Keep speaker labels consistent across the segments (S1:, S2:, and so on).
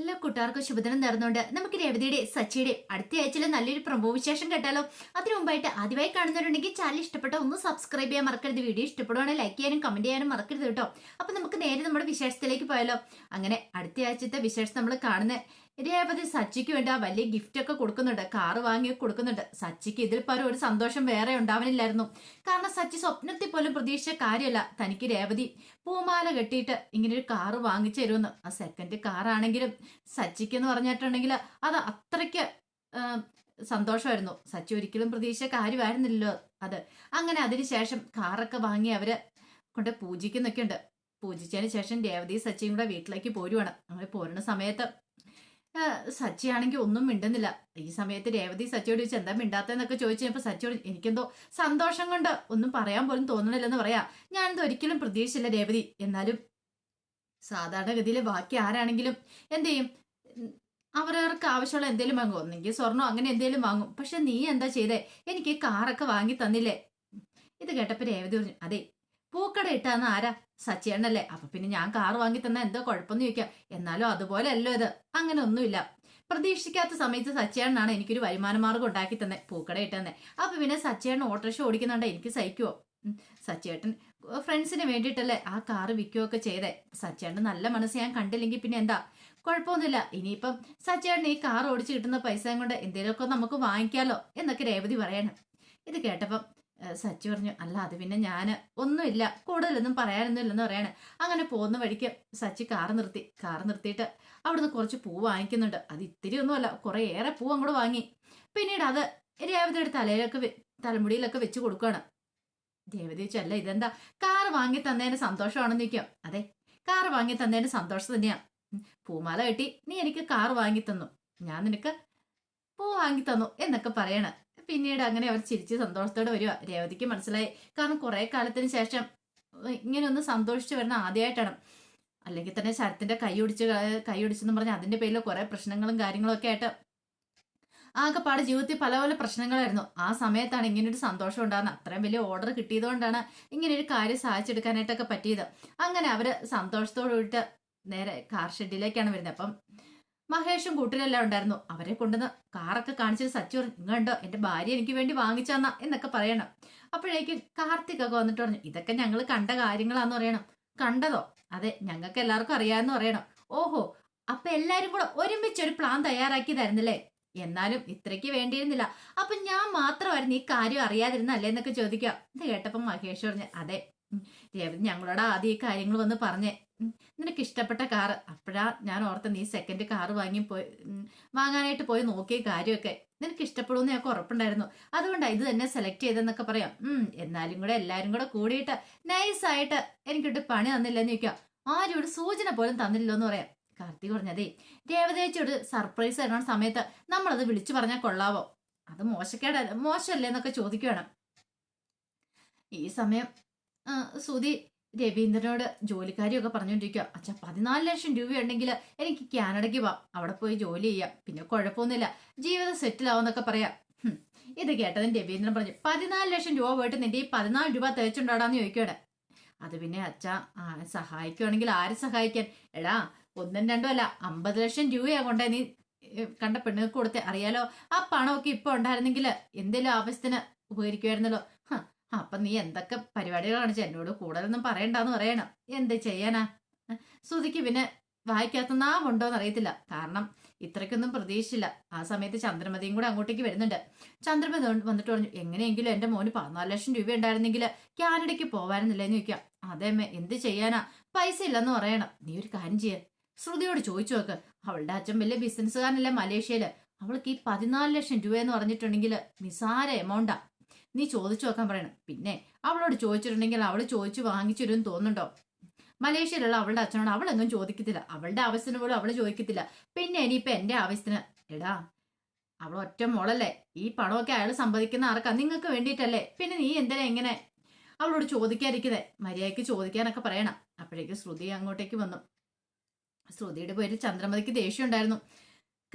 S1: എല്ലാ കൂട്ടുകാർക്കും ശുഭദിനം നേർന്നുകൊണ്ട് നമുക്ക് രേവതിയുടെ സച്ചിയുടെ അടുത്ത ആഴ്ചയിൽ നല്ലൊരു പ്രമോ വിശേഷം കേട്ടാലോ. അതിനു മുമ്പായിട്ട് ആദ്യമായി കാണുന്നവരുണ്ടെങ്കിൽ ചാനൽ ഇഷ്ടപ്പെട്ട ഒന്ന് സബ്സ്ക്രൈബ് ചെയ്യാൻ മറക്കരുത്. വീഡിയോ ഇഷ്ടപ്പെടുവാണെങ്കിൽ ലൈക്ക് ചെയ്യാനും കമന്റ് ചെയ്യാനും മറക്കരുത് കേട്ടോ. അപ്പൊ നമുക്ക് നേരെ നമ്മുടെ വിശേഷത്തിലേക്ക് പോയാലോ. അങ്ങനെ അടുത്ത ആഴ്ചത്തെ വിശേഷം നമ്മൾ കാണുന്ന രേവതി സച്ചിക്ക് വേണ്ടി ആ വലിയ ഗിഫ്റ്റ് ഒക്കെ കൊടുക്കുന്നുണ്ട്. കാറ് വാങ്ങി കൊടുക്കുന്നുണ്ട്. സച്ചിക്ക് ഇതിൽ പരം ഒരു സന്തോഷം വേറെ ഉണ്ടാവുന്നില്ലായിരുന്നു കാരണം സച്ചി സ്വപ്നത്തിൽ പോലും പ്രതീക്ഷിച്ച കാര്യമല്ല. തനിക്ക് രേവതി പൂമാല കെട്ടിയിട്ട് ഇങ്ങനെ ഒരു കാറ് വാങ്ങിച്ചു തരുമെന്ന്. ആ സെക്കൻഡ് കാറാണെങ്കിലും സച്ചിക്ക് എന്ന് പറഞ്ഞിട്ടുണ്ടെങ്കിൽ അത് അത്രയ്ക്ക് സന്തോഷമായിരുന്നു. സച്ചി ഒരിക്കലും പ്രതീക്ഷിച്ച കാര്യമായിരുന്നില്ലല്ലോ അത്. അങ്ങനെ അതിനുശേഷം കാറൊക്കെ വാങ്ങി അവർ കൊണ്ട് പൂജിക്കുന്നൊക്കെ ഉണ്ട് പൂജിച്ചതിന് ശേഷം രേവതി സച്ചിയും കൂടെ വീട്ടിലേക്ക് പോരുവാണ്. അങ്ങനെ പോരുന്ന സമയത്ത് സച്ചിയാണെങ്കിൽ ഒന്നും മിണ്ടുന്നില്ല. ഈ സമയത്ത് രേവതി സച്ചിയോട് ചോദിച്ചു എന്താ മിണ്ടാത്തെന്നൊക്കെ ചോദിച്ചു കഴിഞ്ഞപ്പോൾ സച്ചിയോട് എനിക്കെന്തോ സന്തോഷം കൊണ്ട് ഒന്നും പറയാൻ പോലും തോന്നണില്ലെന്ന് പറയാ. ഞാനിത് ഒരിക്കലും പ്രതീക്ഷിച്ചില്ല രേവതി. എന്നാലും സാധാരണഗതിയിൽ ബാക്കി ആരാണെങ്കിലും എന്ത് ചെയ്യും അവരവർക്ക് ആവശ്യമുള്ള എന്തെങ്കിലും വാങ്ങും. ഒന്നെങ്കിൽ സ്വർണം അങ്ങനെ എന്തെങ്കിലും വാങ്ങും. പക്ഷെ നീ എന്താ ചെയ്തേ? എനിക്ക് കാറൊക്കെ വാങ്ങി തന്നില്ലേ? ഇത് കേട്ടപ്പോൾ രേവതി പറഞ്ഞു അതെ പൂക്കട ഇട്ടാന്ന് ആരാ? സച്ചിയണ്ണല്ലേ അപ്പൊ പിന്നെ ഞാൻ കാർ വാങ്ങി തന്ന എന്തോ കുഴപ്പമെന്ന് ചോദിക്കാം. എന്നാലും അതുപോലെ അല്ലോ ഇത്. അങ്ങനെ ഒന്നുമില്ല. പ്രതീക്ഷിക്കാത്ത സമയത്ത് സച്ചിയണ്ണാണ് എനിക്കൊരു വരുമാന മാർഗം ഉണ്ടാക്കി തന്നെ പൂക്കട ഇട്ടെന്നെ. അപ്പൊ പിന്നെ സച്ചിയണ്ണൻ ഓട്ടോറിക്ഷ ഓടിക്കുന്നുണ്ട് എനിക്ക് സഹിക്കുവോ? സച്ചേട്ടൻ ഫ്രണ്ട്സിന് വേണ്ടിയിട്ടല്ലേ ആ കാറ് വിൽക്കുകയൊക്കെ ചെയ്തേ. സച്ചിയേട്ടൻ നല്ല മനസ്സ് ഞാൻ കണ്ടില്ലെങ്കിൽ പിന്നെ എന്താ? കുഴപ്പമൊന്നുമില്ല. ഇനിയിപ്പം സച്ചിയേട്ടൻ ഈ കാർ ഓടിച്ച് കിട്ടുന്ന പൈസയും കൊണ്ട് എന്തെങ്കിലുമൊക്കെ നമുക്ക് വാങ്ങിക്കാലോ എന്നൊക്കെ രേവതി പറയണം. ഇത് കേട്ടപ്പം സച്ചി പറഞ്ഞു അല്ല അത് പിന്നെ ഞാൻ ഒന്നുമില്ല കൂടുതലൊന്നും പറയാനൊന്നും ഇല്ലെന്ന് പറയാണ്. അങ്ങനെ പോകുന്ന വഴിക്ക് സച്ചി കാർ നിർത്തി. കാർ നിർത്തിയിട്ട് അവിടുന്ന് കുറച്ച് പൂ വാങ്ങിക്കുന്നുണ്ട്. അത് ഇത്തിരി ഒന്നുമല്ല കുറേ ഏറെ പൂ അങ്ങോട്ട് വാങ്ങി. പിന്നീട് അത് രേവതിയുടെ തലയിലൊക്കെ തലമുടിയിലൊക്കെ വെച്ച് കൊടുക്കുകയാണ് രേവതി വെച്ചല്ല ഇതെന്താ? കാർ വാങ്ങി തന്നതിന് സന്തോഷമാണെന്ന് നിൽക്കും അതെ കാർ വാങ്ങി തന്നതിന് സന്തോഷം തന്നെയാണ് പൂമാല കിട്ടി നീ എനിക്ക് കാർ വാങ്ങി തന്നു. ഞാൻ നിനക്ക് പൂ വാങ്ങി തന്നു എന്നൊക്കെ പറയണ. പിന്നീട് അങ്ങനെ അവർ ചിരിച്ച് സന്തോഷത്തോടെ വരിക. രേവതിക്ക് മനസ്സിലായി. കാരണം കുറെ കാലത്തിന് ശേഷം ഇങ്ങനെ ഒന്ന് സന്തോഷിച്ചു വരുന്ന ആദ്യമായിട്ടാണ് അല്ലെങ്കിൽ തന്നെ ശരത്തിന്റെ കൈ ഒടിച്ച് കൈ ഒടിച്ചെന്ന് പറഞ്ഞാൽ അതിന്റെ പേരിൽ കുറെ പ്രശ്നങ്ങളും കാര്യങ്ങളും ഒക്കെ ആയിട്ട് ആകെപ്പാട് ജീവിതത്തിൽ പല പല പ്രശ്നങ്ങളായിരുന്നു. ആ സമയത്താണ് ഇങ്ങനെ ഒരു സന്തോഷം ഉണ്ടാകുന്നത്. അത്രയും വലിയ ഓർഡർ കിട്ടിയതുകൊണ്ടാണ് ഇങ്ങനെ ഒരു കാര്യം സാധിച്ചെടുക്കാനായിട്ടൊക്കെ പറ്റിയത്. അങ്ങനെ അവർ സന്തോഷത്തോടു കൂടിയിട്ട് നേരെ കാർ ഷെഡിലേക്കാണ് വരുന്നത്. അപ്പം മഹേഷും കൂട്ടിലെല്ലാം ഉണ്ടായിരുന്നു. അവരെ കൊണ്ടുവന്ന് കാറൊക്കെ കാണിച്ചിട്ട് സച്ചു പറഞ്ഞു എന്റെ ഭാര്യ എനിക്ക് വേണ്ടി വാങ്ങിച്ചന്ന എന്നൊക്കെ പറയണം. അപ്പോഴേക്കും കാർത്തിക് ഒക്കെ വന്നിട്ട് പറഞ്ഞു ഇതൊക്കെ ഞങ്ങൾ കണ്ട കാര്യങ്ങളാന്ന് പറയണം. കണ്ടതോ? അതെ ഞങ്ങൾക്ക് എല്ലാവർക്കും അറിയാമെന്ന് പറയണം. ഓഹോ അപ്പൊ എല്ലാരും കൂടെ ഒരുമിച്ച് ഒരു പ്ലാൻ തയ്യാറാക്കി തരുന്നില്ലേ എന്നാലും ഇത്രയ്ക്ക് വേണ്ടിയിരുന്നില്ല. അപ്പൊ ഞാൻ മാത്രമായിരുന്നു ഈ കാര്യം അറിയാതിരുന്നല്ലേ എന്നൊക്കെ ചോദിക്കാം ഇത് കേട്ടപ്പോ മഹേഷ് പറഞ്ഞു അതെ രേവതി ഞങ്ങളോട് ആദ്യം ഈ കാര്യങ്ങൾ വന്ന് പറഞ്ഞേ. നിനക്ക് ഇഷ്ടപ്പെട്ട കാറ്. അപ്പോഴാ ഞാൻ ഓർത്ത നീ സെക്കൻഡ് കാറ് വാങ്ങി പോയി വാങ്ങാനായിട്ട് പോയി നോക്കിയ കാര്യമൊക്കെ. നിനക്ക് ഇഷ്ടപ്പെടുമെന്ന് ഞങ്ങൾക്ക് ഉറപ്പുണ്ടായിരുന്നു. അതുകൊണ്ടാണ് ഇത് തന്നെ സെലക്ട് ചെയ്തെന്നൊക്കെ പറയാം. ഉം എന്നാലും കൂടെ എല്ലാരും കൂടെ കൂടിയിട്ട് നൈസായിട്ട് എനിക്കിട്ട് പണി തന്നില്ലെന്ന് ചോദിക്കാം. ആരും ഒരു സൂചന പോലും തന്നില്ലല്ലോ എന്ന് പറയാം. കാർത്തിക് പറഞ്ഞതേ രേവതേച്ചിയോട് സർപ്രൈസ് തരണ സമയത്ത് നമ്മളത് വിളിച്ചു പറഞ്ഞാൽ കൊള്ളാവോ? അത് മോശക്കേട മോശമല്ലേ എന്നൊക്കെ ചോദിക്കുകയാണ് ഈ സമയം സുധി രവീന്ദ്രനോട് ജോലിക്കാരിയൊക്കെ പറഞ്ഞുകൊണ്ടിരിക്കുക അച്ഛാ പതിനാല് ലക്ഷം രൂപയുണ്ടെങ്കിൽ എനിക്ക് കാനഡയ്ക്ക് പോവാം. അവിടെ പോയി ജോലി ചെയ്യാം. പിന്നെ കുഴപ്പമൊന്നുമില്ല. ജീവിതം സെറ്റിൽ ആവുമെന്നൊക്കെ പറയാം ഇത് കേട്ടതിന് രവീന്ദ്രൻ പറഞ്ഞു പതിനാല് ലക്ഷം രൂപ പോയിട്ട് നിന്റെ ഈ പതിനാല് രൂപ തേച്ചുണ്ടാടാന്ന് ചോദിക്കുകയാണ് അത് പിന്നെ അച്ഛാ സഹായിക്കുവാണെങ്കിൽ ആര് സഹായിക്കാൻ? എടാ ഒന്നും രണ്ടും അല്ല അമ്പത് ലക്ഷം രൂപയാ കൊണ്ടേ നീ കണ്ട പെണ്ണുങ്ങൾക്ക് കൊടുത്തേ. അറിയാലോ ആ പണമൊക്കെ ഇപ്പൊ ഉണ്ടായിരുന്നെങ്കിൽ എന്തെങ്കിലും ആവശ്യത്തിന് ഉപകരിക്കുമായിരുന്നല്ലോ അപ്പൊ നീ എന്തൊക്കെ പരിപാടികൾ കാണിച്ചു എന്നോട് കൂടുതലൊന്നും പറയണ്ടെന്ന് പറയണം. എന്ത് ചെയ്യാനാ? ശ്രുതിക്ക് പിന്നെ വായിക്കാത്ത നാവുണ്ടോന്ന് എന്നറിയത്തില്ല കാരണം ഇത്രയ്ക്കൊന്നും പ്രതീക്ഷിച്ചില്ല. ആ സമയത്ത് ചന്ദ്രമതിയും കൂടെ അങ്ങോട്ടേക്ക് വരുന്നുണ്ട്. ചന്ദ്രമതി വന്നിട്ട് പറഞ്ഞു എങ്ങനെയെങ്കിലും എന്റെ മോന് പതിനാല് ലക്ഷം രൂപ ഉണ്ടായിരുന്നെങ്കിൽ കാനഡയ്ക്ക് പോവാനെന്നില്ല എന്ന് ചോദിക്കാം അതേമ്മേ എന്ത് ചെയ്യാനാ? പൈസ ഇല്ലെന്ന് പറയണം. നീ ഒരു കാര്യം ചെയ്യ. ശ്രുതിയോട് ചോദിച്ചു നോക്ക്. അവളുടെ അച്ഛൻ വലിയ ബിസിനസ്സുകാരനല്ലേ മലേഷ്യയിൽ. അവൾക്ക് ഈ പതിനാല് ലക്ഷം രൂപ എന്ന് പറഞ്ഞിട്ടുണ്ടെങ്കിൽ നിസാര എമൗണ്ടാ നീ ചോദിച്ചു നോക്കാൻ പറയണം. പിന്നെ അവളോട് ചോദിച്ചിട്ടുണ്ടെങ്കിൽ അവൾ ചോദിച്ചു വാങ്ങിച്ചു തരുമെന്ന് തോന്നുന്നുണ്ടോ? മലേഷ്യയിലുള്ള അവളുടെ അച്ഛനോട് അവളൊന്നും ചോദിക്കത്തില്ല. അവളുടെ ആവശ്യത്തിന് പോലും അവൾ ചോദിക്കത്തില്ല. പിന്നെ ഇനിയിപ്പൊ എന്റെ ആവശ്യത്തിന് എടാ അവൾ ഒറ്റ മോളല്ലേ? ഈ പണമൊക്കെ അയാൾ സമ്പാദിക്കുന്ന ആർക്കാ നിങ്ങൾക്ക് വേണ്ടിയിട്ടല്ലേ? പിന്നെ നീ എന്തിനാ എങ്ങനെ അവളോട് ചോദിക്കാതിരിക്കുന്നേ? മര്യാദയ്ക്ക് ചോദിക്കാനൊക്കെ പറയണം. അപ്പോഴേക്ക് ശ്രുതി അങ്ങോട്ടേക്ക് വന്നു. ശ്രുതിയുടെ പേര് ചന്ദ്രമതിക്ക് ദേഷ്യം ഉണ്ടായിരുന്നു.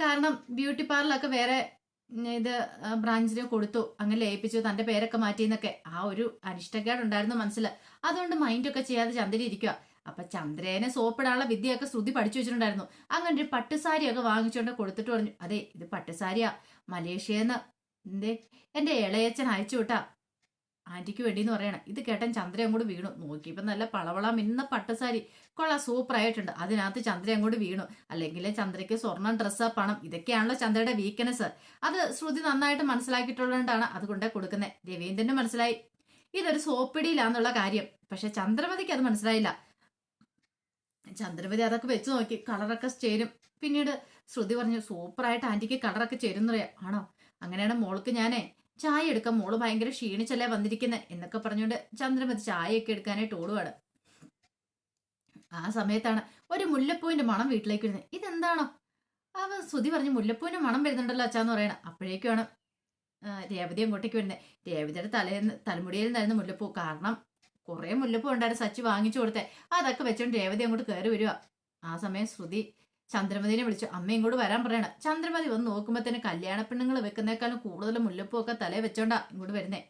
S1: കാരണം ബ്യൂട്ടി പാർലറൊക്കെ വേറെ ഇത് ബ്രാഞ്ചിന് കൊടുത്തു. അങ്ങനെ ലയിപ്പിച്ചു. തന്റെ പേരൊക്കെ മാറ്റി എന്നൊക്കെ ആ ഒരു അനിഷ്ടക്കേടുണ്ടായിരുന്നു മനസ്സിൽ അതുകൊണ്ട് മൈൻഡൊക്കെ ചെയ്യാതെ ചന്ദ്രൻ ഇരിക്കുക അപ്പൊ ചന്ദ്രേനെ സോപ്പിടാനുള്ള വിദ്യയൊക്കെ ശ്രുതി പഠിച്ചു വെച്ചിട്ടുണ്ടായിരുന്നു. അങ്ങനെ ഒരു പട്ടുസാരിയൊക്കെ വാങ്ങിച്ചുകൊണ്ട് കൊടുത്തിട്ട് പറഞ്ഞു അതെ ഇത് പട്ടുസാരിയാ. മലേഷ്യന്ന് എന്തേ എന്റെ ഇളയച്ചൻ അയച്ചു വിട്ടാ ആന്റിക്ക് വേണ്ടിന്ന് പറയണം. ഇത് കേട്ടൻ ചന്ദ്ര അങ്ങോട്ട് വീണു. നോക്കിയപ്പോൾ നല്ല പളവള മിന്ന പട്ടുസാരി. കൊള്ളാം സൂപ്പർ ആയിട്ടുണ്ട്. അതിനകത്ത് ചന്ദ്ര അങ്ങോട്ട് വീണു. അല്ലെങ്കിൽ ചന്ദ്രയ്ക്ക് സ്വർണം ഡ്രസ്സ് പണം. ഇതൊക്കെയാണല്ലോ ചന്ദ്രയുടെ വീക്ക്നെസ് അത് ശ്രുതി നന്നായിട്ട് മനസ്സിലാക്കിയിട്ടുള്ളതുകൊണ്ടാണ് അതുകൊണ്ട് കൊണ്ടേ കൊടുക്കുന്നത് രവീന്ദ്രന് മനസ്സിലായി. ഇതൊരു സോപ്പിടിയിലാന്നുള്ള കാര്യം. പക്ഷെ ചന്ദ്രമതിക്ക് അത് മനസ്സിലായില്ല. ചന്ദ്രമതി അതൊക്കെ വെച്ച് നോക്കി. കളറൊക്കെ ചേരും. പിന്നീട് ശ്രുതി പറഞ്ഞു സൂപ്പറായിട്ട് ആന്റിക്ക് കളറൊക്കെ ചേരും പറയാം. ആണോ? അങ്ങനെയാണ് മോൾക്ക് ഞാനേ ചായ എടുക്കാൻ മോൾ ഭയങ്കര ക്ഷീണിച്ചല്ലേ വന്നിരിക്കുന്നത് എന്നൊക്കെ പറഞ്ഞുകൊണ്ട് ചന്ദ്രമതി ചായയൊക്കെ എടുക്കാനായിട്ട് ഓടുവാണ്. ആ സമയത്താണ് ഒരു മുല്ലപ്പൂവിന്റെ മണം വീട്ടിലേക്ക് വരുന്നത് ഇതെന്താണോ? അവൻ ശ്രുതി പറഞ്ഞു മുല്ലപ്പൂവിന്റെ മണം വരുന്നുണ്ടല്ലോ അച്ഛാന്ന് പറയണം. അപ്പോഴേക്കുമാണ് രേവതി അങ്ങോട്ടേക്ക് വരുന്നത് രേവതിയുടെ തലേന്ന് തലമുടിയിൽ നിന്നായിരുന്നു മുല്ലപ്പൂ. കാരണം കുറേ മുല്ലപ്പൂ ഉണ്ടായിരുന്നു സച്ചി വാങ്ങിച്ചു കൊടുത്തേ. അതൊക്കെ വെച്ചോണ്ട് രേവതി അങ്ങോട്ട് കയറി വരിക ആ സമയം ശ്രുതി ചന്ദ്രമതിനെ വിളിച്ചു. അമ്മയും കൂടെ വരാൻ പറയണം. ചന്ദ്രമതി വന്ന് നോക്കുമ്പോൾ തന്നെ കല്യാണ പെണ്ണുങ്ങൾ വെക്കുന്നേക്കാളും കൂടുതൽ മുല്ലപ്പൂ ഒക്കെ തലേ വെച്ചോണ്ടാ ഇങ്ങോട്ട് വരുന്നേ.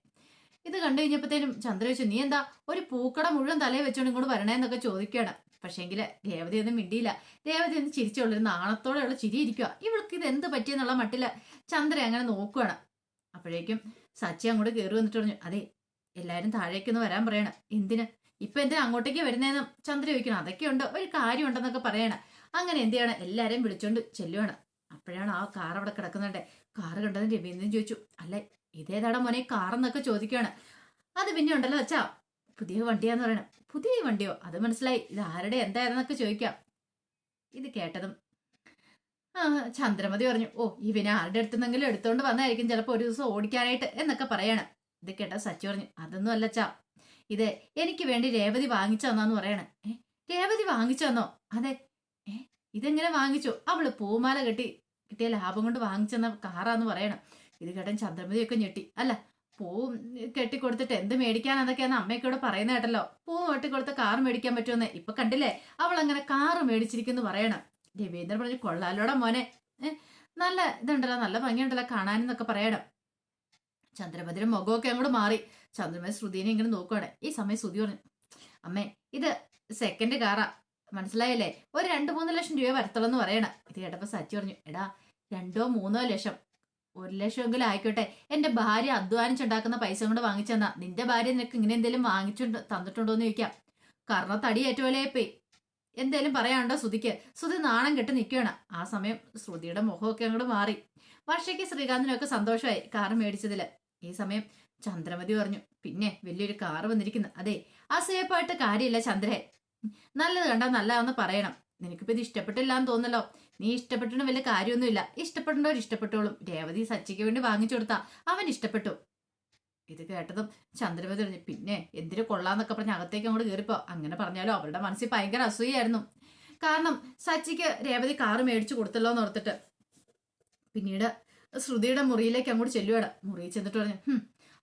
S1: ഇത് കണ്ടു കഴിഞ്ഞപ്പോഴത്തേനും ചന്ദ്ര ചോദിച്ചു നീ എന്താ ഒരു പൂക്കട മുഴുവൻ തലേ വെച്ചോണ്ട് ഇങ്ങോട്ട് വരണേന്നൊക്കെ ചോദിക്കുകയാണ്. പക്ഷേങ്കിൽ രേവതി ഒന്നും മിണ്ടിയില്ല. രേവതി ഒന്ന് ചിരിച്ചുള്ളൊരു നാണത്തോടെയുള്ള ചിരി ഇരിക്കുക ഇവൾക്ക് ഇത് എന്ത് പറ്റിയെന്നുള്ള മട്ടിൽ ചന്ദ്ര അങ്ങനെ നോക്കുകയാണ് അപ്പോഴേക്കും സച്ചി അങ്ങോട്ട് കയറി വന്നിട്ട് പറഞ്ഞു അതെ എല്ലാരും താഴേക്കൊന്ന് വരാൻ പറയണം. എന്തിന്? ഇപ്പൊ എന്തിനാ അങ്ങോട്ടേക്ക് വരുന്നതെന്നും ചന്ദ്ര ചോദിക്കണം അതൊക്കെ ഉണ്ട്? ഒരു കാര്യം ഉണ്ടെന്നൊക്കെ പറയണം. അങ്ങനെ എന്ത് ചെയ്യണം? എല്ലാരെയും വിളിച്ചോണ്ട് ചെല്ലുവാണ്. അപ്പോഴാണ് ആ കാർ അവിടെ കിടക്കുന്നുണ്ട്. കാർ കണ്ടത് രവീന്ദ്രൻ ചോദിച്ചു അല്ല ഇതേതാടാ മോനെ? കാറെന്നൊക്കെ ചോദിക്കുകയാണ് അത് പിന്നെ ഉണ്ടല്ലോ അച്ഛാ. പുതിയ വണ്ടിയാന്ന് പറയണം. പുതിയ വണ്ടിയോ? അത് മനസ്സിലായി. ഇത് ആരുടെ? എന്തായിരുന്നൊക്കെ ചോദിക്കാം. ഇത് കേട്ടതും ആ ചന്ദ്രമതി പറഞ്ഞു ഓ ഇവനെ ആരുടെ അടുത്തുനിന്നെങ്കിലും എടുത്തോണ്ട് വന്നായിരിക്കും ചിലപ്പോൾ ഒരു ദിവസം ഓടിക്കാനായിട്ട് എന്നൊക്കെ പറയാണ്. ഇത് കേട്ട സച്ചു പറഞ്ഞു അതൊന്നും അല്ലച്ചാ ഇത് എനിക്ക് വേണ്ടി രേവതി വാങ്ങിച്ചു തന്നാന്ന് പറയണേ. രേവതി വാങ്ങിച്ചു തന്നോ? അതെ ഏ? ഇതെങ്ങനെ വാങ്ങിച്ചു? അവൾ പൂമാല കെട്ടി കിട്ടിയ ലാഭം കൊണ്ട് വാങ്ങിച്ചെന്ന കാറാന്ന് പറയണം. ഇത് കേട്ടൻ ചന്ദ്രമതിയൊക്കെ ഞെട്ടി. അല്ല പൂ കെട്ടിക്കൊടുത്തിട്ട് എന്ത് മേടിക്കാൻ അതൊക്കെയാണ് അമ്മയൊക്കെ പറയുന്ന കേട്ടല്ലോ. പൂ വെട്ടിക്കൊടുത്ത കാർ മേടിക്കാൻ പറ്റുമെന്ന് ഇപ്പൊ കണ്ടില്ലേ? അവൾ അങ്ങനെ കാർ മേടിച്ചിരിക്കുന്നു പറയണം. രവീന്ദ്രൻ പറഞ്ഞു കൊള്ളാലോടെ മോനെ. നല്ല ഇതുണ്ടല്ലോ നല്ല ഭംഗിയുണ്ടല്ലോ കാണാനെന്നൊക്കെ പറയണം. ചന്ദ്രമതിയുടെ മുഖമൊക്കെ അങ്ങോട്ട് മാറി. ചന്ദ്രമതി ശ്രുതിനെ ഇങ്ങനെ നോക്കുവാണ്. ഈ സമയം ശ്രുതി പറഞ്ഞു അമ്മേ ഇത് സെക്കൻഡ് കാറാ മനസ്സിലായല്ലേ? ഒരു രണ്ട് മൂന്ന് ലക്ഷം രൂപ വരത്തുള്ളൂ എന്ന് പറയണം. ഇത് കേട്ടപ്പോ സച്ചി പറഞ്ഞു എടാ രണ്ടോ മൂന്നോ ലക്ഷം. ഒരു ലക്ഷമെങ്കിലും ആയിക്കോട്ടെ. എന്റെ ഭാര്യ അധ്വാനിച്ചുണ്ടാക്കുന്ന പൈസ കൊണ്ട് വാങ്ങിച്ചെന്നാ. നിന്റെ ഭാര്യ നിനക്ക് ഇങ്ങനെ എന്തെങ്കിലും വാങ്ങിച്ചു തന്നിട്ടുണ്ടോ എന്ന് ചോദിക്കാം. കാരണം തടി ഏറ്റവും പോയി. എന്തേലും പറയാനുണ്ടോ ശ്രുതിക്ക്? ശ്രുതി നാണം കെട്ട് നിൽക്കുകയാണ് ആ സമയം ശ്രുതിയുടെ മുഖമൊക്കെ അങ്ങോട്ട് മാറി. വർഷയ്ക്ക് ശ്രീകാന്തിനൊക്കെ സന്തോഷമായി കാർ മേടിച്ചതിൽ. ഈ സമയം ചന്ദ്രമതി പറഞ്ഞു പിന്നെ വലിയൊരു കാർ വന്നിരിക്കുന്നു. അതെ അസൂയപ്പായിട്ട് കാര്യമില്ല ചന്ദ്രേ നല്ലത് കണ്ടാൽ നല്ലതാന്ന് പറയണം. നിനക്കിപ്പോ ഇത് ഇഷ്ടപ്പെട്ടില്ല എന്ന് തോന്നല്ലോ നീ ഇഷ്ടപ്പെട്ടിട്ട് വലിയ കാര്യമൊന്നുമില്ല. ഇഷ്ടപ്പെടേണ്ടവർ ഇഷ്ടപ്പെട്ടോളും. രേവതി സച്ചിക്ക് വേണ്ടി വാങ്ങിച്ചു കൊടുത്താ അവൻ ഇഷ്ടപ്പെട്ടു. ഇത് കേട്ടതും ചന്ദ്രമതി പറഞ്ഞു പിന്നെ എന്തിനു കൊള്ളാന്നൊക്കെ പറഞ്ഞ് അകത്തേക്ക് അങ്ങോട്ട് കയറിപ്പോ അങ്ങനെ പറഞ്ഞാലോ അവരുടെ മനസ്സിൽ ഭയങ്കര അസൂയായിരുന്നു കാരണം സച്ചിക്ക് രേവതി കാറ് മേടിച്ചു കൊടുത്തല്ലോ എന്ന് ഓർത്തിട്ട്. പിന്നീട് ശ്രുതിയുടെ മുറിയിലേക്ക് അങ്ങോട്ട് ചെല്ലുവാണ്. മുറിയിൽ ചെന്നിട്ട് പറഞ്ഞു "ഹും,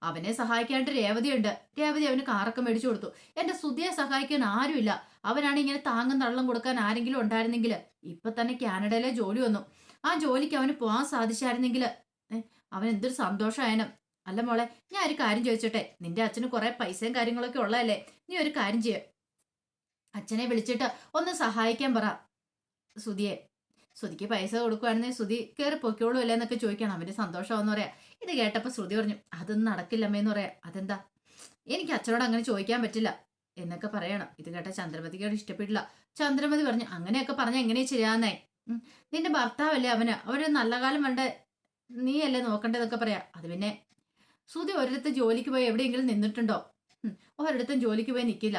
S1: അവനെ സഹായിക്കാണ്ട് രേവതിയുണ്ട് രേവതി അവന് കാറൊക്കെ മേടിച്ചു കൊടുത്തു. എന്റെ സുധിയെ സഹായിക്കാൻ ആരുമില്ല. അവനാണ് ഇങ്ങനെ താങ്ങും തള്ളം കൊടുക്കാൻ ആരെങ്കിലും ഉണ്ടായിരുന്നെങ്കിൽ ഇപ്പൊ തന്നെ കാനഡയിലെ ജോലി വന്നു. ആ ജോലിക്ക് അവന് പോകാൻ സാധിച്ചായിരുന്നെങ്കിൽ. അവൻ എന്തൊരു സന്തോഷമായനും അല്ല മോളെ ഞാൻ ഒരു കാര്യം ചോദിച്ചോട്ടെ? നിന്റെ അച്ഛന് കുറെ പൈസയും കാര്യങ്ങളൊക്കെ ഉള്ളതല്ലേ? നീ ഒരു കാര്യം ചെയ്യ. അച്ഛനെ വിളിച്ചിട്ട് ഒന്ന് സഹായിക്കാൻ പറ സുധിയെ. സുധിക്ക് പൈസ കൊടുക്കുവാണെങ്കിൽ സുധി കയറി പൊക്കോളൂ അല്ലേ എന്നൊക്കെ ചോദിക്കണം. അവന്റെ സന്തോഷമാണെന്ന് പറയാ. ഇത് കേട്ടപ്പോൾ ശ്രുതി പറഞ്ഞു അതൊന്നും നടക്കില്ലമ്മേന്ന് പറയാ. അതെന്താ? എനിക്ക് അച്ഛനോട് അങ്ങനെ ചോദിക്കാൻ പറ്റില്ല എന്നൊക്കെ പറയണം. ഇത് കേട്ട ചന്ദ്രമതിക്കോട് ഇഷ്ടപ്പെട്ടില്ല. ചന്ദ്രമതി പറഞ്ഞു അങ്ങനെയൊക്കെ പറഞ്ഞ എങ്ങനെയാ ശരിയാന്നേ ഉം, നിന്റെ ഭർത്താവല്ലേ അവന്? അവർ നല്ല കാലം വേണ്ട നീയല്ലേ നോക്കണ്ടതൊക്കെ പറയാ. അത് പിന്നെ ശ്രുതി ഒരിടത്ത് ജോലിക്ക് പോയി എവിടെയെങ്കിലും നിന്നിട്ടുണ്ടോ? ഒരിടത്തും ജോലിക്ക് പോയി നിൽക്കില്ല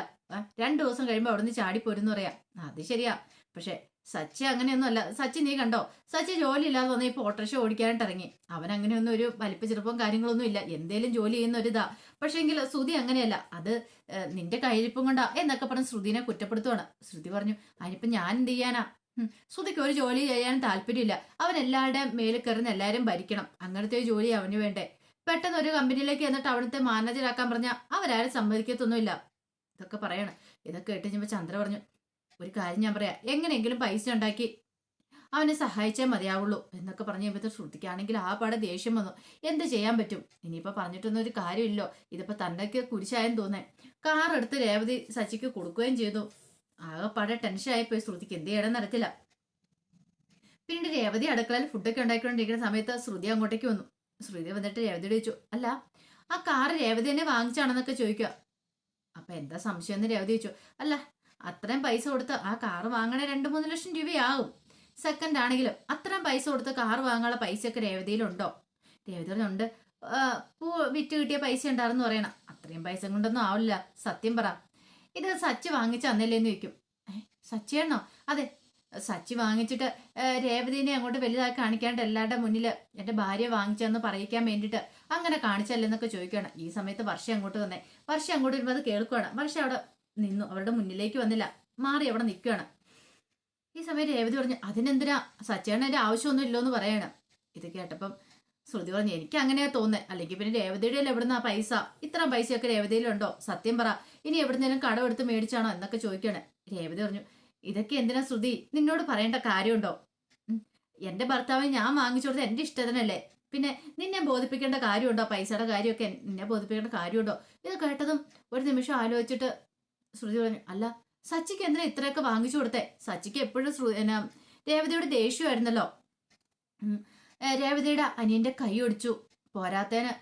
S1: രണ്ടു ദിവസം കഴിയുമ്പോൾ അവിടുന്ന് ചാടിപ്പോരുന്ന് പറയാം. അത് ശരിയാ. പക്ഷെ സച്ചി അങ്ങനെയൊന്നും അല്ല സച്ചി നീ കണ്ടോ? സച്ചി ജോലി ഇല്ലാതെ വന്ന് ഇപ്പോൾ ഓട്ടോറിക്ഷ ഓടിക്കാനായിട്ട് ഇറങ്ങി. അവൻ അങ്ങനെയൊന്നും ഒരു വലിപ്പ ചെറുപ്പം കാര്യങ്ങളൊന്നും ഇല്ല. എന്തേലും ജോലി ചെയ്യുന്ന ഒരു ഇതാ. പക്ഷേങ്കിൽ ശ്രുതി അങ്ങനെയല്ല. അത് നിന്റെ കയ്യിരിപ്പം കൊണ്ടാ എന്നൊക്കെ പറഞ്ഞ് ശ്രുതിനെ കുറ്റപ്പെടുത്തുവാണ്. ശ്രുതി പറഞ്ഞു അതിനിപ്പം ഞാൻ എന്ത് ചെയ്യാനാ? ശ്രുതിക്ക് ഒരു ജോലി ചെയ്യാൻ താല്പര്യമില്ല. അവൻ എല്ലാവരുടെയും മേലിൽ കയറുന്ന എല്ലാവരും ഭരിക്കണം. അങ്ങനത്തെ ഒരു ജോലി അവന് വേണ്ടേ. പെട്ടെന്ന് ഒരു കമ്പനിയിലേക്ക് എന്നിട്ട് അവിടുത്തെ മാനേജറാക്കാൻ പറഞ്ഞാൽ അവരാരും സമ്മതിക്കത്തൊന്നുമില്ല. ഇതൊക്കെ പറയണം. ഇതൊക്കെ കേട്ട് കഴിഞ്ഞപ്പോൾ ചന്ദ്ര പറഞ്ഞു ഒരു കാര്യം ഞാൻ പറയാം. എങ്ങനെയെങ്കിലും പൈസ ഉണ്ടാക്കി അവനെ സഹായിച്ചേ മതിയാവുള്ളൂ എന്നൊക്കെ പറഞ്ഞ് കഴിയുമ്പോൾ ശ്രുതിക്കാണെങ്കിൽ ആ പാടെ ദേഷ്യം വന്നു. എന്ത് ചെയ്യാൻ പറ്റും? ഇനിയിപ്പോ പറഞ്ഞിട്ടൊന്നും ഒരു കാര്യമില്ലോ ഇതിപ്പോ തന്നെയൊക്കെ കുരിശായെന്ന് തോന്നേ. കാർ എടുത്ത് രേവതി സച്ചിക്ക് കൊടുക്കുകയും ചെയ്തു. ആകെപ്പാടെ ടെൻഷൻ ആയിപ്പോയി ശ്രുതിക്ക്. എന്ത് ചെയ്യണം നടത്തില്ല പിന്നീട് രേവതി അടുക്കളയിൽ ഫുഡൊക്കെ ഉണ്ടാക്കിക്കൊണ്ടിരിക്കുന്ന സമയത്ത് ശ്രുതി അങ്ങോട്ടേക്ക് വന്നു. ശ്രുതി വന്നിട്ട് രേവതിയോട് ചോദിച്ചു അല്ല ആ കാർ രേവതി തന്നെ വാങ്ങിച്ചാണെന്നൊക്കെ ചോദിക്കുക അപ്പൊ എന്താ സംശയം എന്ന് രേവതി ചോദിച്ചു അല്ല അത്രയും പൈസ കൊടുത്ത് ആ കാറ് വാങ്ങണേ രണ്ട് മൂന്ന് ലക്ഷം രൂപയാവും. സെക്കൻഡ് ആണെങ്കിലും അത്രയും പൈസ കൊടുത്ത് കാർ വാങ്ങാനുള്ള പൈസയൊക്കെ രേവതിയിലുണ്ടോ? രേവതി പറഞ്ഞുണ്ട് പൂ വിറ്റ് കിട്ടിയ പൈസ ഉണ്ടായിരുന്നു പറയണം. അത്രയും പൈസ കൊണ്ടൊന്നും ആവില്ല സത്യം പറ. ഇത് സച്ചി വാങ്ങിച്ച അന്നല്ലേന്ന് വെക്കും സച്ചിയാണോ? അതെ സച്ചി വാങ്ങിച്ചിട്ട് രേവതിനെ അങ്ങോട്ട് വലുതാക്കി കാണിക്കാണ്ട് എല്ലാവരുടെ മുന്നിൽ എന്റെ ഭാര്യ വാങ്ങിച്ചെന്ന് പറയിക്കാൻ വേണ്ടിയിട്ട് അങ്ങനെ കാണിച്ചല്ലെന്നൊക്കെ ചോദിക്കുകയാണ്. ഈ സമയത്ത് വർഷം അങ്ങോട്ട് വന്നേ. വർഷം അങ്ങോട്ട് വരുമ്പോൾ അത് കേൾക്കുകയാണ് വർഷം അവിടെ നിന്നു. അവരുടെ മുന്നിലേക്ക് വന്നില്ല. മാറി അവിടെ നിൽക്കുകയാണ്. ഈ സമയം രേവതി പറഞ്ഞു അതിനെന്തിനാ? സച്ചേട്ടൻ എന്റെ ആവശ്യമൊന്നും ഇല്ലോ എന്ന് പറയണം. ഇത് കേട്ടപ്പം ശ്രുതി പറഞ്ഞു എനിക്ക് അങ്ങനെയാ തോന്നുന്നത് അല്ലെങ്കിൽ പിന്നെ രേവതിയുടെ എവിടുന്ന പൈസ? ഇത്ര പൈസയൊക്കെ രേവതിയിലുണ്ടോ? സത്യം പറ. ഇനി എവിടുന്നേലും കടമെടുത്ത് മേടിച്ചാണോ എന്നൊക്കെ ചോദിക്കണേ രേവതി പറഞ്ഞു ഇതൊക്കെ എന്തിനാ ശ്രുതി? നിന്നോട് പറയേണ്ട കാര്യമുണ്ടോ? എന്റെ ഭർത്താവിന് ഞാൻ വാങ്ങിച്ചു കൊടുത്തത് എന്റെ ഇഷ്ടത്തിനല്ലേ? പിന്നെ നിന്നെ ബോധിപ്പിക്കേണ്ട കാര്യമുണ്ടോ? പൈസയുടെ കാര്യമൊക്കെ നിന്നെ ബോധിപ്പിക്കേണ്ട കാര്യമുണ്ടോ? ഇത് കേട്ടതും ഒരു നിമിഷം ആലോചിച്ചിട്ട് ശ്രുതി പറഞ്ഞു അല്ല സച്ചിക്ക് എന്തിനാ ഇത്രയൊക്കെ വാങ്ങിച്ചു കൊടുത്തേ? സച്ചിക്ക് എപ്പോഴും ശ്രു എന്നാ രേവതിയുടെ ദേഷ്യമായിരുന്നല്ലോ. രേവതിയുടെ അനിയന്റെ കൈ ഒടിച്ചു. പോരാത്തേന്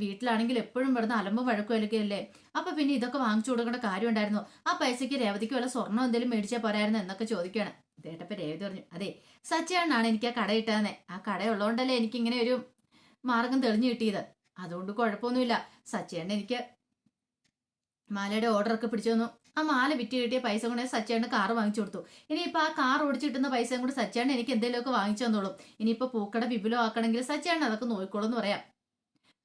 S1: വീട്ടിലാണെങ്കിൽ എപ്പോഴും ഇവിടുന്ന് അലമ്പും വഴക്കും അലക്കുകയല്ലേ അപ്പൊ പിന്നെ ഇതൊക്കെ വാങ്ങിച്ചു കൊടുക്കേണ്ട കാര്യം ഉണ്ടായിരുന്നു. ആ പൈസയ്ക്ക് രേവതിക്ക് വല്ല സ്വർണം എന്തെങ്കിലും മേടിച്ചാൽ പോരായിരുന്നു എന്നൊക്കെ ചോദിക്കുകയാണ്. ഇതേട്ടപ്പോ രേവതി പറഞ്ഞു അതെ സച്ചിയാണാണ് എനിക്ക് ആ കട ഇട്ടതെന്നെ ആ കട ഉള്ളതുകൊണ്ടല്ലേ എനിക്ക് ഇങ്ങനെ ഒരു മാർഗം തെളിഞ്ഞു കിട്ടിയത്. അതുകൊണ്ട് കുഴപ്പമൊന്നുമില്ല. സച്ചിയാണ് എനിക്ക് മാലയുടെ ഓർഡർ ഒക്കെ പിടിച്ചു തന്നു ആ മാല വിറ്റ് കിട്ടിയ പൈസ കൊണ്ട് സച്ചേണ്ണ കാർ വാങ്ങിച്ചു കൊടുത്തു. ഇനിയിപ്പോൾ ആ കാർ ഓടിച്ചു കിട്ടുന്ന പൈസ കൊണ്ട് സച്ചേണ്ണ എനിക്ക് എന്തെങ്കിലുമൊക്കെ വാങ്ങിച്ചു തന്നോളും. ഇനിയിപ്പോൾ പൂക്കട വിപുലം ആക്കണമെങ്കിൽ സച്ചേണ്ണ അതൊക്കെ നോക്കിക്കോളും എന്ന് പറയാം.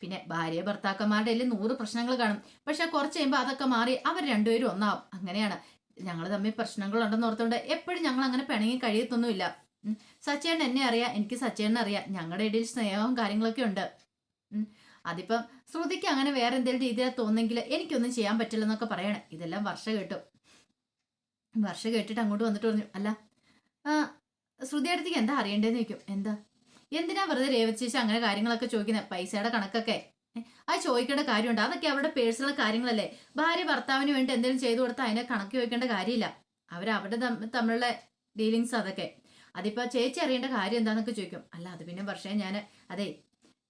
S1: പിന്നെ ഭാര്യ ഭർത്താക്കന്മാരുടെ ഇടയിൽ നൂറ് പ്രശ്നങ്ങൾ കാണും. പക്ഷെ കുറച്ച് കഴിയുമ്പോൾ അതൊക്കെ മാറി അവർ രണ്ടുപേരും ഒന്നാവും. അങ്ങനെയാണ്. ഞങ്ങൾ തമ്മിൽ പ്രശ്നങ്ങളുണ്ടെന്ന് ഓർത്തുകൊണ്ട് എപ്പോഴും ഞങ്ങൾ അങ്ങനെ പിണങ്ങി കഴിയത്തൊന്നുമില്ല. സച്ചേണ്ണ എന്നെ അറിയാം എനിക്ക് സച്ചേണ്ണ അറിയാം. ഞങ്ങളുടെ ഇടയിൽ സ്നേഹവും കാര്യങ്ങളൊക്കെ ഉണ്ട്. അതിപ്പം ശ്രുതിക്ക് അങ്ങനെ വേറെ എന്തെങ്കിലും രീതിയിൽ തോന്നെങ്കിൽ എനിക്കൊന്നും ചെയ്യാൻ പറ്റില്ല എന്നൊക്കെ പറയണേ. ഇതെല്ലാം വർഷ കേട്ടു. വർഷ കേട്ടിട്ട് അങ്ങോട്ട് വന്നിട്ട് പറഞ്ഞു അല്ല ശ്രുതി അടുത്തേക്ക് എന്താ അറിയണ്ടേന്ന് ചോദിക്കും. എന്താ? എന്തിനാ വെറുതെ രേവച്ചേച്ചി അങ്ങനെ കാര്യങ്ങളൊക്കെ ചോദിക്കുന്നത് പൈസയുടെ കണക്കൊക്കെ. അത് ചോദിക്കേണ്ട കാര്യമുണ്ട്. അതൊക്കെ അവരുടെ പേഴ്സണൽ കാര്യങ്ങളല്ലേ. ഭാര്യ ഭർത്താവിന് വേണ്ടി എന്തെങ്കിലും ചെയ്തു കൊടുത്താൽ അതിനെ കണക്ക് ചോദിക്കേണ്ട കാര്യമില്ല. അവർ അവരുടെ തമ്മിലുള്ള ഡീലിങ്സ് അതൊക്കെ. അതിപ്പോ ചേച്ചി അറിയേണ്ട കാര്യം എന്താണെന്നൊക്കെ ചോദിക്കും. അല്ല അത് പിന്നെ വർഷം ഞാൻ അതെ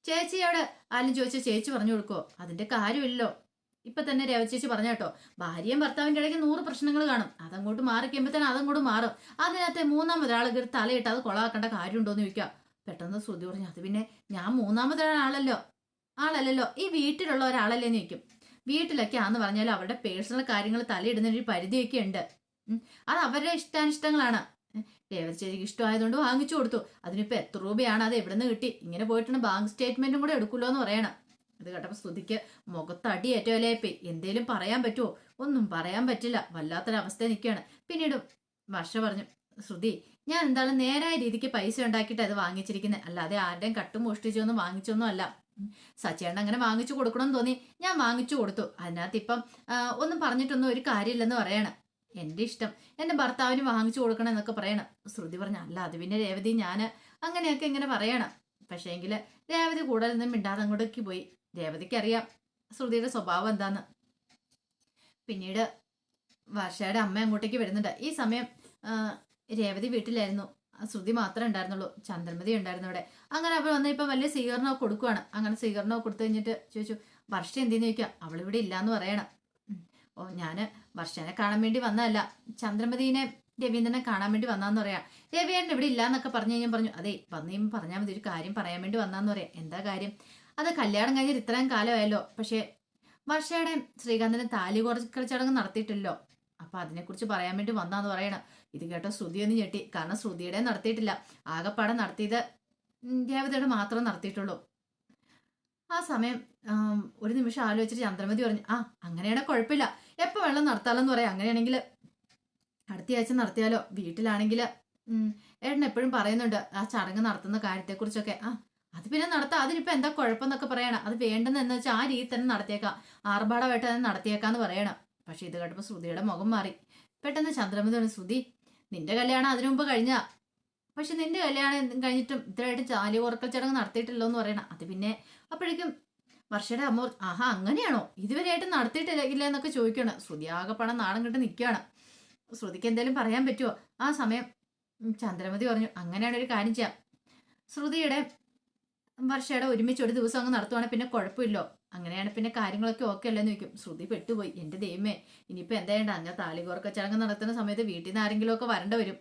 S1: ചേച്ചിയോട് ആരും ചോദിച്ചാൽ ചേച്ചി പറഞ്ഞു കൊടുക്കോ അതിന്റെ കാര്യമില്ലല്ലോ. ഇപ്പൊ തന്നെ രേവ ചേച്ചി കേട്ടോ ഭാര്യയും ഭർത്താവിന്റെ ഇടയ്ക്ക് നൂറ് പ്രശ്നങ്ങൾ കാണും. അതങ്ങോട്ട് മാറി കഴിയുമ്പോൾ തന്നെ അതങ്ങോട്ട് മാറും. അതിനകത്ത് മൂന്നാമതൊരാൾ കയറി തലയിട്ട് അത് കൊളാക്കേണ്ട കാര്യമുണ്ടോന്ന് ചോദിക്കാം. പെട്ടെന്ന് ശ്രുതി പറഞ്ഞു അത് പിന്നെ ഞാൻ മൂന്നാമതൊരാളല്ലോ ആളല്ലല്ലോ. ഈ വീട്ടിലുള്ള ഒരാളല്ലേ എന്ന് ചോദിക്കും. വീട്ടിലൊക്കെ ആന്ന് പറഞ്ഞാൽ അവരുടെ പേഴ്സണൽ കാര്യങ്ങൾ തലയിടുന്നതിന് ഒരു പരിധിയൊക്കെ ഉണ്ട് അത് അവരുടെ ഇഷ്ടാനിഷ്ടങ്ങളാണ്. രേവതി ഇഷ്ടമായതുകൊണ്ട് വാങ്ങിച്ചു കൊടുത്തു. അതിനിപ്പോ എത്ര രൂപയാണ് അത് എവിടെ നിന്ന് കിട്ടി? ഇങ്ങനെ പോയിട്ടാണ് ബാങ്ക് സ്റ്റേറ്റ്മെന്റും കൂടെ എടുക്കുമല്ലോ എന്ന് പറയണം. ഇത് കേട്ടപ്പോ സ്തുതിക്ക് മുഖത്തടി ഏറ്റവും എന്തേലും പറയാൻ പറ്റുമോ ഒന്നും പറയാൻ പറ്റില്ല. വല്ലാത്തൊരവസ്ഥ നിൽക്കുകയാണ് പിന്നീട് വർഷ പറഞ്ഞു ശ്രുതി ഞാൻ എന്താണ് നേരായ രീതിക്ക് പൈസ ഉണ്ടാക്കിയിട്ട് അത് വാങ്ങിച്ചിരിക്കുന്നത് അല്ലാതെ ആരുടെയും കട്ടും മോഷ്ടിച്ചൊന്നും വാങ്ങിച്ചൊന്നും അല്ല. ഉം. സച്ചേട്ടൻ അങ്ങനെ വാങ്ങിച്ചു കൊടുക്കണമെന്ന് തോന്നി. ഞാൻ വാങ്ങിച്ചു കൊടുത്തു. അതിനകത്ത് ഇപ്പം ഒന്നും പറഞ്ഞിട്ടൊന്നും ഒരു കാര്യമില്ലെന്ന് പറയണം. എന്റെ ഇഷ്ടം എന്റെ ഭർത്താവിന് വാങ്ങിച്ചു കൊടുക്കണം എന്നൊക്കെ പറയണം. ശ്രുതി പറഞ്ഞ അല്ല അത് പിന്നെ രേവതി ഞാൻ അങ്ങനെയൊക്കെ ഇങ്ങനെ പറയണം. പക്ഷേ എങ്കിൽ രേവതി നിന്നും മിണ്ടാതെ അങ്ങോട്ടേക്ക് പോയി. രേവതിക്ക് അറിയാം ശ്രുതിയുടെ സ്വഭാവം എന്താന്ന്. പിന്നീട് വർഷയുടെ അമ്മ അങ്ങോട്ടേക്ക് വരുന്നുണ്ട്. ഈ സമയം രേവതി വീട്ടിലായിരുന്നു. ശ്രുതി മാത്രമേ ഉണ്ടായിരുന്നുള്ളൂ. ചന്ദ്രമതി ഉണ്ടായിരുന്നു അവിടെ. അങ്ങനെ അവൾ വന്ന് ഇപ്പം വലിയ സ്വീകരണമൊക്കെ കൊടുക്കുവാണ്. അങ്ങനെ സ്വീകരണമൊക്കെ കൊടുത്തു കഴിഞ്ഞിട്ട് ചോദിച്ചു വർഷ എന്തെന്ന് ചോദിക്കാം? അവളിവിടെ ഇല്ലാന്ന് പറയണം. ഓ ഞാൻ വർഷനെ കാണാൻ വേണ്ടി വന്നതല്ല. ചന്ദ്രമതിനെ രവീന്ദ്രനെ കാണാൻ വേണ്ടി വന്നാന്ന് പറയാം. രവിയേട്ടൻ ഇവിടെ ഇല്ലാന്നൊക്കെ പറഞ്ഞു കഴിഞ്ഞാൽ പറഞ്ഞു അതെ വന്നു കഴിയുമ്പോൾ പറഞ്ഞാൽ മതി ഒരു കാര്യം പറയാൻ വേണ്ടി വന്നാന്ന് പറയാം. എന്താ കാര്യം? അത് കല്യാണം കഴിഞ്ഞിട്ട് ഇത്രയും കാലമായല്ലോ. പക്ഷേ വർഷയുടെ ശ്രീകാന്തിന് താലി കുറക്കൽ ചടങ്ങ് നടത്തിയിട്ടില്ലോ. അപ്പൊ അതിനെക്കുറിച്ച് പറയാൻ വേണ്ടി വന്നാന്ന് പറയണം. ഇത് കേട്ടോ ശ്രുതി ഒന്ന് ഞെട്ടി. കാരണം ശ്രുതിയുടെ നടത്തിയിട്ടില്ല. ആകെപ്പാടെ നടത്തിയത് രേവതിയുടെ മാത്രം നടത്തിയിട്ടുള്ളൂ. ആ സമയം ഒരു നിമിഷം ആലോചിച്ചിട്ട് ചന്ദ്രമതി പറഞ്ഞു ആ അങ്ങനെയാണെങ്കിൽ കുഴപ്പമില്ല. എപ്പോൾ വെള്ളം നടത്താലെന്ന് പറയാം. അങ്ങനെയാണെങ്കിൽ അടുത്ത ആഴ്ച നടത്തിയാലോ? വീട്ടിലാണെങ്കിൽ ഏട്ടൻ എപ്പോഴും പറയുന്നുണ്ട് ആ ചടങ്ങ് നടത്തുന്ന കാര്യത്തെക്കുറിച്ചൊക്കെ. ആ അത് പിന്നെ നടത്താം. അതിനിപ്പോൾ എന്താ കുഴപ്പമെന്നൊക്കെ പറയണം. അത് വേണ്ടെന്ന് എന്ന് വെച്ചാൽ ആ രീതി തന്നെ നടത്തിയേക്കാം. ആർഭാടമായിട്ട് തന്നെ നടത്തിയേക്കാന്ന് പറയണം. പക്ഷേ ഇത് കേട്ടപ്പോൾ ശ്രുതിയുടെ മുഖം മാറി. പെട്ടെന്ന് ചന്ദ്രമതി പറഞ്ഞു ശ്രുതി നിന്റെ കല്യാണം അതിനു മുമ്പ് കഴിഞ്ഞാ? പക്ഷെ നിന്റെ കല്യാണം കഴിഞ്ഞിട്ടും ഇത്രയായിട്ട് ചാലി ഓർക്കൽ ചടങ്ങ് നടത്തിയിട്ടില്ലോ എന്ന് പറയണം. അത് പിന്നെ അപ്പോഴേക്കും വർഷയുടെ അമ്മ ആഹാ അങ്ങനെയാണോ? ഇതുവരെയായിട്ട് നടത്തിയിട്ടില്ല എന്നൊക്കെ ചോദിക്കണം ശ്രുതി പണം നാണം കിട്ടി നിൽക്കുകയാണ്. ശ്രുതിക്ക് എന്തെങ്കിലും പറയാൻ പറ്റുമോ ആ സമയം ചന്ദ്രമതി പറഞ്ഞു അങ്ങനെയാണ് ഒരു കാര്യം ചെയ്യാം. ശ്രുതിയുടെ വർഷയുടെ ഒരുമിച്ച് ഒരു ദിവസം അങ്ങ് നടത്തുവാണെങ്കിൽ പിന്നെ കുഴപ്പമില്ലോ. അങ്ങനെയാണ് പിന്നെ കാര്യങ്ങളൊക്കെ ഓക്കെ അല്ലെന്ന് ചോദിക്കും. ശ്രുതി പെട്ടുപോയി. എന്റെ ദൈവമേ ഇനിയിപ്പോ എന്താ ചെയ്യണ്ട അങ്ങനെ താലികോർക്ക ചടങ്ങ് നടത്തുന്ന സമയത്ത് വീട്ടിൽ നിന്ന് ആരെങ്കിലും ഒക്കെ വരണ്ട വരും.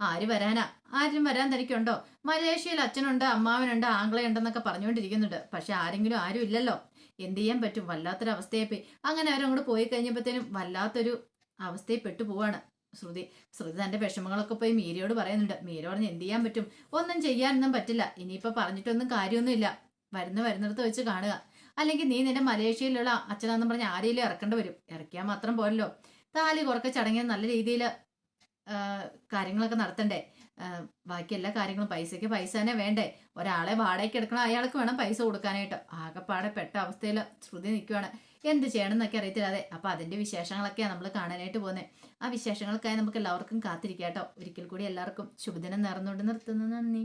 S1: ആര് വരാനാ? ആരും വരാൻ തനിക്കുണ്ടോ? മലേഷ്യയിൽ അച്ഛനുണ്ട് അമ്മാവനുണ്ട് ആംഗ്ലയുണ്ടെന്നൊക്കെ പറഞ്ഞുകൊണ്ടിരിക്കുന്നുണ്ട്. പക്ഷെ ആരെങ്കിലും ആരും ഇല്ലല്ലോ. എന്ത് ചെയ്യാൻ പറ്റും? വല്ലാത്തൊരു അവസ്ഥയെ പോയി. അങ്ങനെ അവരങ്ങോട്ട് പോയി കഴിഞ്ഞപ്പോഴത്തേനും വല്ലാത്തൊരു അവസ്ഥയിൽ പെട്ടു പോവാണ് ശ്രുതി. ശ്രുതി തന്റെ വിഷമങ്ങളൊക്കെ പോയി മീരയോട് പറയുന്നുണ്ട്. മീര പറഞ്ഞ് എന്ത് ചെയ്യാൻ പറ്റും? ഒന്നും ചെയ്യാനൊന്നും പറ്റില്ല. ഇനിയിപ്പോ പറഞ്ഞിട്ടൊന്നും കാര്യമൊന്നുമില്ല. വരുന്ന വരുന്നിടത്ത് വെച്ച് കാണുക. അല്ലെങ്കിൽ നീ നിന്റെ മലേഷ്യയിലുള്ള അച്ഛനാന്നും പറഞ്ഞ് ആരെയും ഇറക്കേണ്ടി വരും. ഇറക്കിയാൽ മാത്രം പോരല്ലോ. താലി കുറക്കെ ചടങ്ങിൽ നല്ല രീതിയിൽ കാര്യങ്ങളൊക്കെ നടത്തണ്ടേ? ബാക്കി എല്ലാ കാര്യങ്ങളും പൈസയ്ക്ക് പൈസ തന്നെ വേണ്ടേ? ഒരാളെ വാടകയ്ക്ക് എടുക്കണം അയാൾക്ക് വേണം പൈസ കൊടുക്കാനായിട്ട്. ആകെപ്പാടെ പെട്ട അവസ്ഥയിൽ ശ്രുതി നിൽക്കുവാണ്. എന്ത് ചെയ്യണം എന്നൊക്കെ അറിയത്തില്ലാതെ. അപ്പൊ അതിന്റെ വിശേഷങ്ങളൊക്കെയാണ് നമ്മൾ കാണാനായിട്ട് പോകുന്നത് ആ വിശേഷങ്ങൾക്കായി നമുക്ക് എല്ലാവർക്കും കാത്തിരിക്കാം കേട്ടോ. ഒരിക്കൽ കൂടി എല്ലാവർക്കും ശുഭദിനം നേർന്നുകൊണ്ട് നിർത്തുന്നു. നന്ദി.